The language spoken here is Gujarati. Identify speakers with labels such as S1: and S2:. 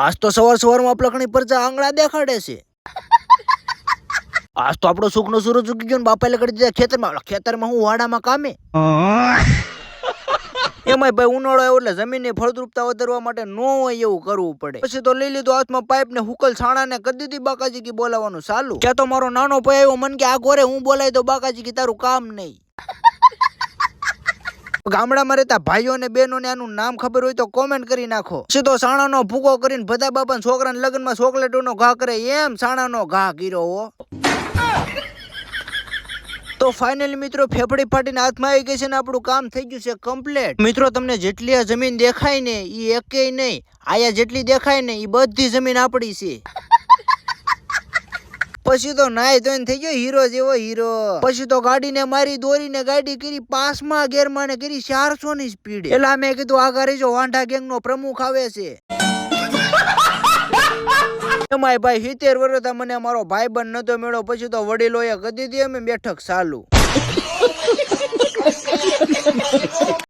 S1: આજ તો સવાર સવારમાં પલકણી પરચા આંગળા દેખાડે છે. આજ તો આપણો સુખનો સૂરજ ઉગી ગયો ને બાપાએ લગાડી દીધા ખેતર ખેતરમાં હું વાડામાં કામે. એમાં ભાઈ ઉનાળો આવ્યો એટલે જમીનની ફળદ્રુપતા વધારવા માટે નો હોય એવું કરવું પડે. પછી તો લઈ લીધું હાથમાં પાઇપ ને હુકલ છાણા ને કરી દીધી બાકાજી કી બોલાવવાનું ચાલુ. ક્યાં તો મારો નાનો ભાઈ આવ્યો, મન કે આ ગોરે હું બોલાય તો બાકાજી કી તારું કામ નહીં. ગામડામાં રહેતા ભાઈઓ અને બહેનોને આનું નામ ખબર હોય તો કોમેન્ટ કરી નાખો. સીધો સાણાનો ભૂકો કરીને બધા બાપા છોકરાના લગ્નમાં ચોકલેટોનો ઘા કરે. એમ સાણાનો ઘા કર્યો તો ફાઇનલી મિત્રો ફેફડી ફાટીને હાથમાં આવી ગઈ છે ને આપણું કામ થઈ ગયું છે કમ્પ્લીટ મિત્રો તમને જેટલી આ જમીન દેખાય ને એ એકેય નહીં. આયા જેટલી દેખાય ને એ બધી જમીન આપણી છે. પછી તો નાય ધોઈને થઈ ગયો હીરો જેવો હીરો. પછી તો ગાડીને મારી દોરીને ગાડી કરી પાસમાં ગેરમાં ને કરી ચારસો ની સ્પીડ. એટલે મેં કીધું આ કરી જો વાંઢા ગેંગ નો પ્રમુખ આવે છે. એમાં ભાઈ સિત્તેર વર્ષ મને મારો ભાઈ બંધ નતો મેળો પછી તો વડીલોએ કદી દી અમે બેઠક ચાલુ.